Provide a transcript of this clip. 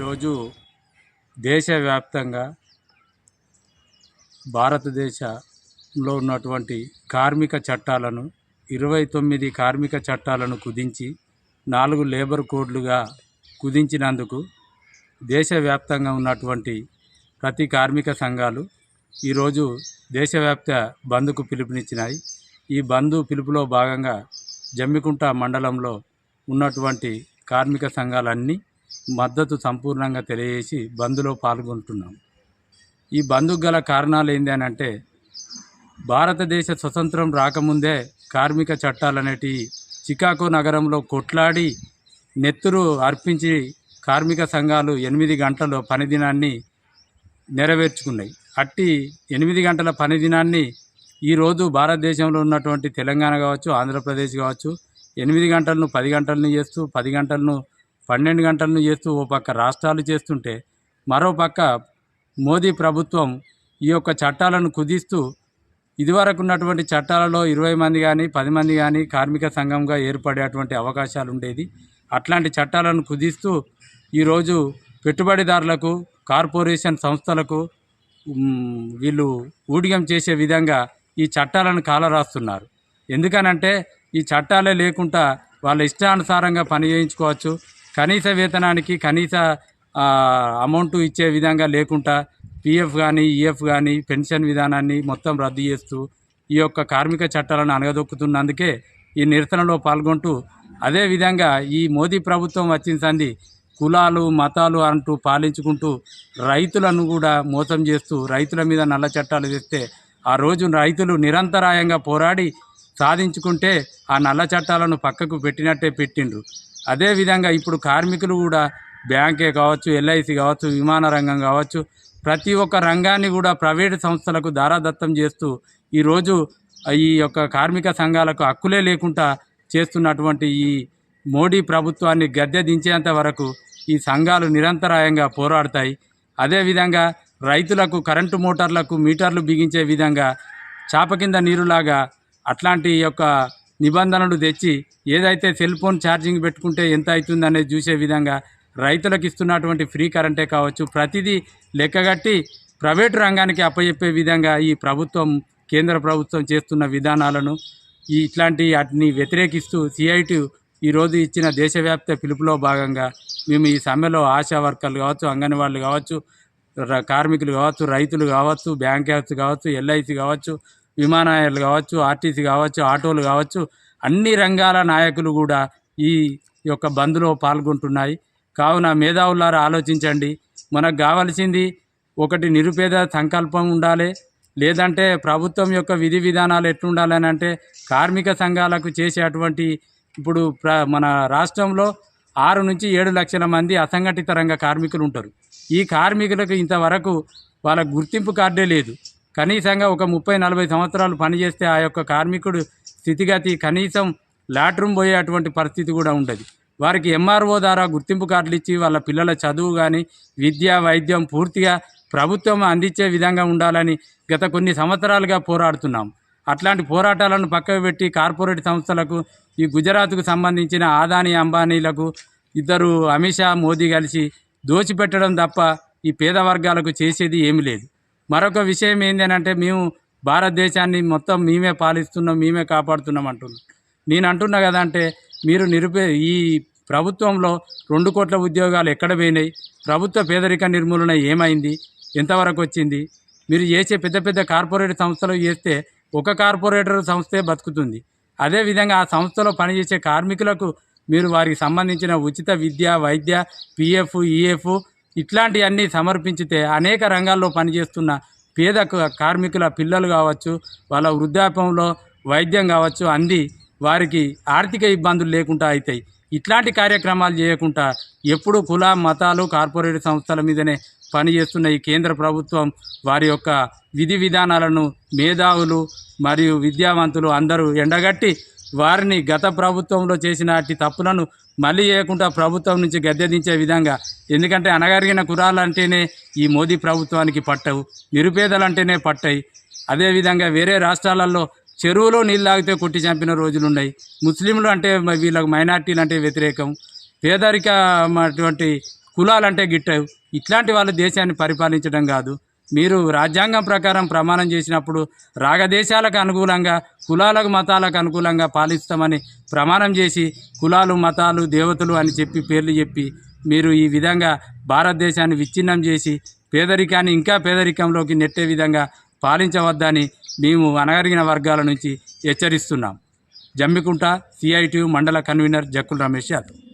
ఈరోజు దేశవ్యాప్తంగా భారతదేశంలో ఉన్నటువంటి కార్మిక చట్టాలను ఇరవై తొమ్మిది కార్మిక చట్టాలను కుదించి నాలుగు లేబర్ కోడ్లుగా కుదించినందుకు దేశవ్యాప్తంగా ఉన్నటువంటి ప్రతి కార్మిక సంఘాలు ఈరోజు దేశవ్యాప్త బంద్కు పిలుపునిచ్చినాయి. ఈ బంద్ పిలుపులో భాగంగా జమ్మికుంట మండలంలో ఉన్నటువంటి కార్మిక సంఘాలన్నీ మద్దతు సంపూర్ణంగా తెలియజేసి బంద్లో పాల్గొంటున్నాం. ఈ బంద్కు గల కారణాలు ఏంటి అని అంటే భారతదేశ స్వతంత్రం రాకముందే కార్మిక చట్టాలు అనేటివి చికాగో నగరంలో కొట్లాడి నెత్తురు అర్పించి కార్మిక సంఘాలు ఎనిమిది గంటల పని దినాన్ని నెరవేర్చుకున్నాయి. అట్టి ఎనిమిది గంటల పని దినాన్ని ఈరోజు భారతదేశంలో ఉన్నటువంటి తెలంగాణ కావచ్చు ఆంధ్రప్రదేశ్ కావచ్చు ఎనిమిది గంటలను పది గంటలను చేస్తూ పది గంటలను పన్నెండు గంటలను చేస్తూ ఓ పక్క రాష్ట్రాలు చేస్తుంటే మరో పక్క మోదీ ప్రభుత్వం ఈ యొక్క చట్టాలను కుదిస్తూ ఇదివరకు ఉన్నటువంటి చట్టాలలో ఇరవై మంది కానీ పది మంది కానీ కార్మిక సంఘంగా ఏర్పడేటువంటి అవకాశాలు ఉండేది. అట్లాంటి చట్టాలను కుదిస్తూ ఈరోజు పెట్టుబడిదారులకు కార్పొరేషన్ సంస్థలకు వీళ్ళు ఊడిగం చేసే విధంగా ఈ చట్టాలను కాలరాస్తున్నారు. ఎందుకనంటే ఈ చట్టాలే లేకుండా వాళ్ళ ఇష్టానుసారంగా పని చేయించుకోవచ్చు. కనీస వేతనానికి కనీస అమౌంట్ ఇచ్చే విధంగా లేకుండా పిఎఫ్ కానీ ఈఎఫ్ కానీ పెన్షన్ విధానాన్ని మొత్తం రద్దు చేస్తూ ఈ యొక్క కార్మిక చట్టాలను అనగదొక్కుతున్నందుకే ఈ నిరసనలో పాల్గొంటూ అదేవిధంగా ఈ మోదీ ప్రభుత్వం వచ్చిన సంది కులాలు మతాలు అంటూ పాలించుకుంటూ రైతులను కూడా మోసం చేస్తూ రైతుల మీద నల్ల చట్టాలు తెస్తే ఆ రోజు రైతులు నిరంతరాయంగా పోరాడి సాధించుకుంటే ఆ నల్ల చట్టాలను పక్కకు పెట్టినట్టే పెట్టిండ్రు. అదేవిధంగా ఇప్పుడు కార్మికులు కూడా బ్యాంకే కావచ్చు ఎల్ఐసి కావచ్చు విమాన రంగం కావచ్చు ప్రతి ఒక్క రంగాన్ని కూడా ప్రైవేటు సంస్థలకు దారాదత్తం చేస్తూ ఈరోజు ఈ యొక్క కార్మిక సంఘాలకు హక్కులే లేకుండా చేస్తున్నటువంటి ఈ మోడీ ప్రభుత్వాన్ని గద్దె దించేంత వరకు ఈ సంఘాలు నిరంతరాయంగా పోరాడతాయి. అదేవిధంగా రైతులకు కరెంటు మోటార్లకు మీటర్లు బిగించే విధంగా చాప కింద నీరులాగా అట్లాంటి యొక్క నిబంధనలు తెచ్చి ఏదైతే సెల్ ఫోన్ ఛార్జింగ్ పెట్టుకుంటే ఎంత అవుతుంది అనేది చూసే విధంగా రైతులకు ఇస్తున్నటువంటి ఫ్రీ కరెంటే కావచ్చు ప్రతిదీ లెక్కగట్టి ప్రైవేటు రంగానికి అప్పచెప్పే విధంగా ఈ ప్రభుత్వం కేంద్ర ప్రభుత్వం చేస్తున్న విధానాలను ఈ ఇట్లాంటి వాటిని వ్యతిరేకిస్తూ సిఐటి ఈరోజు ఇచ్చిన దేశవ్యాప్త పిలుపులో భాగంగా మేము ఈ సమ్మెలో ఆశా వర్కర్లు కావచ్చు అంగన్వాళ్ళు కావచ్చు కార్మికులు కావచ్చు రైతులు కావచ్చు బ్యాంకర్స్ కావచ్చు ఎల్ఐసి కావచ్చు విమానాయాలు కావచ్చు ఆర్టీసీ కావచ్చు ఆటోలు కావచ్చు అన్ని రంగాల నాయకులు కూడా ఈ యొక్క బంద్లో పాల్గొంటున్నాయి. కావున మేధావులారా ఆలోచించండి. మనకు కావాల్సింది ఒకటి నిరుపేద సంకల్పం ఉండాలి. లేదంటే ప్రభుత్వం యొక్క విధి విధానాలు ఎట్లుండాలని అంటే కార్మిక సంఘాలకు చేసేటువంటి ఇప్పుడు ప్ర మన రాష్ట్రంలో ఆరు నుంచి ఏడు లక్షల మంది అసంఘటిత రంగ కార్మికులు ఉంటారు. ఈ కార్మికులకు ఇంతవరకు వాళ్ళ గుర్తింపు కార్డే లేదు. కనీసంగా ఒక ముప్పై నలభై సంవత్సరాలు పనిచేస్తే ఆ యొక్క కార్మికుడు స్థితిగతి కనీసం లాట్రూమ్ పోయేటువంటి పరిస్థితి కూడా ఉండదు. వారికి ఎంఆర్ఓ ద్వారా గుర్తింపు కార్డులు ఇచ్చి వాళ్ళ పిల్లల చదువు కానీ విద్య వైద్యం పూర్తిగా ప్రభుత్వం అందించే విధంగా ఉండాలని గత కొన్ని సంవత్సరాలుగా పోరాడుతున్నాం. అట్లాంటి పోరాటాలను పక్కకు పెట్టి కార్పొరేట్ సంస్థలకు ఈ గుజరాత్కు సంబంధించిన ఆదాని అంబానీలకు ఇద్దరు అమిత్ షా మోదీ కలిసి దోచిపెట్టడం తప్ప ఈ పేద వర్గాలకు చేసేది ఏమీ లేదు. మరొక విషయం ఏంటంటే మేము భారతదేశాన్ని మొత్తం మేమే పాలిస్తున్నాం మేమే కాపాడుతున్నాం అంటున్నాం. నేను అంటున్నా కదా అంటే మీరు నిరుపే ఈ ప్రభుత్వంలో రెండు కోట్ల ఉద్యోగాలు ఎక్కడ పోయినాయి? ప్రభుత్వ పేదరిక నిర్మూలన ఏమైంది? ఎంతవరకు వచ్చింది? మీరు చేసే పెద్ద పెద్ద కార్పొరేట్ సంస్థలు చేస్తే ఒక కార్పొరేటర్ సంస్థే బతుకుతుంది. అదేవిధంగా ఆ సంస్థలో పనిచేసే కార్మికులకు మీరు వారికి సంబంధించిన ఉచిత విద్య వైద్య పిఎఫ్ ఈఎఫ్ ఇట్లాంటివన్నీ సమర్పించితే అనేక రంగాల్లో పనిచేస్తున్న పేద కార్మికుల పిల్లలు కావచ్చు వాళ్ళ వృద్ధాప్యంలో వైద్యం కావచ్చు అంది వారికి ఆర్థిక ఇబ్బందులు లేకుండా అవుతాయి ఇట్లాంటి కార్యక్రమాలు చేయకుండా ఎప్పుడు కుల మతాలు కార్పొరేట్ సంస్థల మీదనే పనిచేస్తున్న ఈ కేంద్ర ప్రభుత్వం వారి యొక్క విధి విధానాలను మేధావులు మరియు విద్యావంతులు అందరూ ఎండగట్టి వారిని గత ప్రభుత్వంలో చేసిన అట్టి తప్పులను మళ్ళీ చేయకుండా ప్రభుత్వం నుంచి గద్దెదించే విధంగా. ఎందుకంటే అనగరిగిన కురాలంటేనే ఈ మోదీ ప్రభుత్వానికి పట్టవు నిరుపేదలంటేనే పట్టాయి. అదేవిధంగా వేరే రాష్ట్రాలలో చెరువులో నీళ్ళు తాగితే కొట్టి చంపిన రోజులున్నాయి. ముస్లింలు అంటే వీళ్ళకు మైనార్టీలు అంటే వ్యతిరేకం. పేదరిక అటువంటి కులాలంటే గిట్టవు. ఇట్లాంటి వాళ్ళు దేశాన్ని పరిపాలించడం కాదు. మీరు రాజ్యాంగం ప్రకారం ప్రమాణం చేసినప్పుడు రాగదేశాలకు అనుకూలంగా కులాలకు మతాలకు అనుకూలంగా పాలిస్తామని ప్రమాణం చేసి కులాలు మతాలు దేవతలు అని చెప్పి పేర్లు చెప్పి మీరు ఈ విధంగా భారతదేశాన్ని విచ్ఛిన్నం చేసి పేదరికాన్ని ఇంకా పేదరికంలోకి నెట్టే విధంగా పాలించవద్దని మేము అనగరిగిన వర్గాల నుంచి హెచ్చరిస్తున్నాం. జమ్మికుంట సిఐటి మండల కన్వీనర్ జక్కుల రమేష్ యాదవ్.